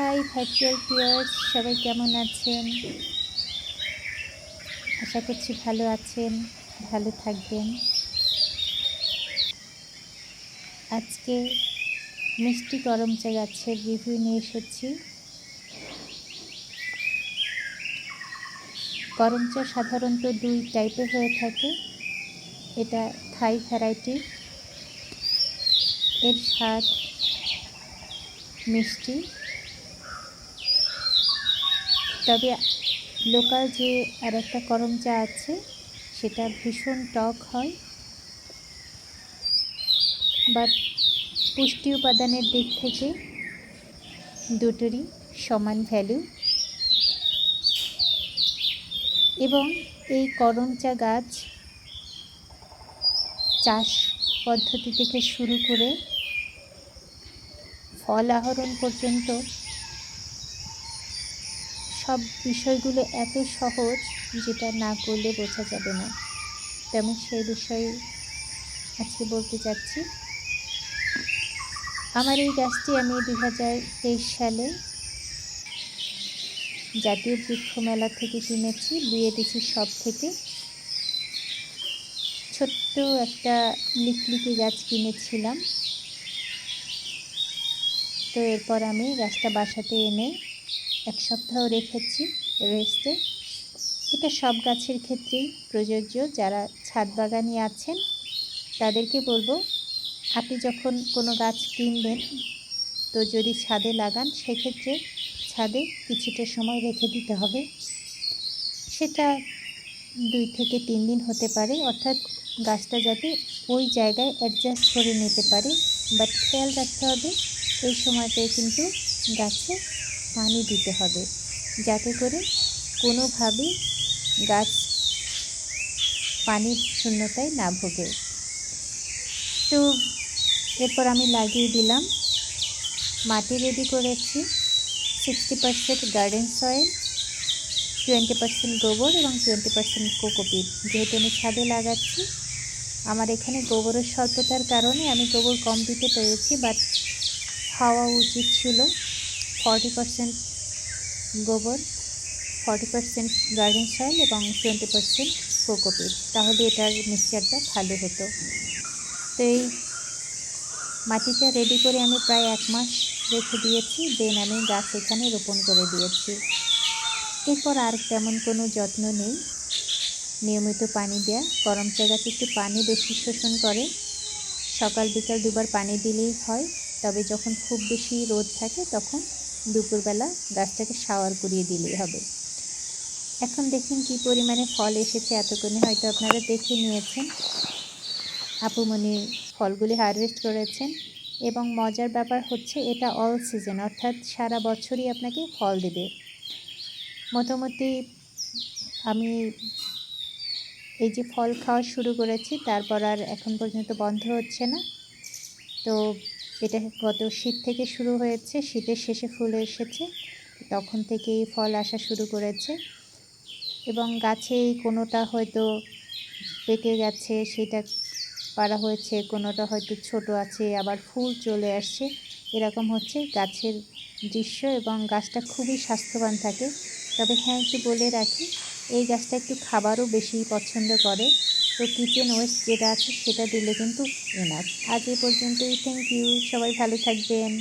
High virtual pears সবাই কেমন আছেন? আশা করছি ভালো আছেন, ভালো থাকবেন। আজকে মিষ্টি গরম চা গাছের রিভিউ নিয়ে এসেছি। গরম চা সাধারণত দুই টাইপের হয়ে থাকে। এটা থাই ভ্যারাইটি এর স্বাদ মিষ্টি। তবে লোকাল যে আর একটা করম চা আছে, সেটা ভীষণ টক হয়। বাট পুষ্টি উপাদানের দিক থেকে দুটোরই সমান ভ্যালু এবং এই করম চা গাছ চাষ পদ্ধতি থেকে শুরু করে ফল আহরণ পর্যন্ত সব বিষয়গুলো এত সহজ যেটা না করলে বোঝা যাবে না। তেমন সেই বিষয়ে আজকে বলতে চাচ্ছি। আমার এই গাছটি আমি দু হাজার তেইশ সালে জাতীয় বৃক্ষ মেলা থেকে কিনেছি, বিয়ে বিএডিসি সব থেকে। ছোট্ট একটা লিকলিকি গাছ কিনেছিলাম। তো এরপর আমি গাছটা বাসাতে এনে এক সপ্তাহ রেখেছি রেস্টে। এটা সব গাছের ক্ষেত্রেই প্রযোজ্য। যারা ছাদ বাগানি আছেন, তাদেরকে বলব, আপনি যখন কোনো গাছ কিনবেন, তো যদি ছাদে লাগান, সেক্ষেত্রে ছাদে কিছুটা সময় রেখে দিতে হবে। সেটা দুই থেকে তিন দিন হতে পারে। অর্থাৎ গাছটা যাতে ওই জায়গায় অ্যাডজাস্ট করে নিতে পারে। বাট খেয়াল রাখতে হবে, এই সময়টায় কিন্তু গাছে পানি দিতে হবে। যাতে করে কোনোভাবেই গাছ পানির শূন্যতায় না ভোগে। তো এরপর আমি লাগিয়ে দিলাম। মাটি রেডি করেছি। Sixty percent garden soil twenty percent গোবর এবং টোয়েন্টি পার্সেন্ট কোকোপিট। যেহেতু আমি ছাদে লাগাচ্ছি, আমার এখানে গোবরের স্বল্পতার কারণে আমি গোবর কম দিতে পেরেছি বাট হওয়া উচিত ছিল। ফর্টি পার্সেন্ট গোবর ফর্টি পার্সেন্ট গার্ডেন সয়েল এবং টোয়েন্টি পার্সেন্ট কোকোপিট তাহলে এটার মিক্সচারটা ভালো হতো। তো এই মাটিটা রেডি করে আমি প্রায় এক মাস রেখে দিয়েছি। দেন আমি গাছ এখানে রোপণ করে দিয়েছি। এরপর আর তেমন কোনো যত্ন নেই। নিয়মিত পানি দেওয়া গরম গাছ একটু পানি বেশি শোষণ করে। সকাল বিকাল দুবার পানি দিলেই হয়। তবে যখন খুব বেশি রোদ থাকে তখন দুপুরবেলা গাছটাকে শাওয়ার করিয়ে দিলেই হবে। এখন দেখুন কি পরিমাণে ফল এসেছে, এতক্ষণে হয়তো আপনারা দেখে নিয়েছেন। আপুমণি ফলগুলি হারভেস্ট করেছেন এবং মজার ব্যাপার হচ্ছে এটা অল সিজন অর্থাৎ সারা বছরই আপনাকে ফল দেবে। মোটামুটি আমি এই যে ফল খাওয়া শুরু করেছি, তারপর আর এখন পর্যন্ত বন্ধ হচ্ছে না। তো এটা গত শীত থেকে শুরু হয়েছে, শীতের শেষে ফুল এসেছে, তখন থেকেই ফল আসা শুরু করেছে। এবং গাছে কোনোটা হয়তো পেকে গেছে, সেটা পারা হয়েছে, কোনোটা হয়তো ছোট আছে, আবার ফুল চলে আসছে। এরকম হচ্ছে গাছের দৃশ্য এবং গাছটা খুবই স্বাস্থ্যবান থাকে। তবে হ্যাঁ একটু বলে রাখি, এই গাছটা একটু খাবারও বেশি পছন্দ করে। তো কিচেন ওয়েস্ট যেটা আছে সেটা দিলে কিন্তু এনাফ। আজ এ পর্যন্তই। থ্যাংক ইউ সবাই ভালো থাকবেন।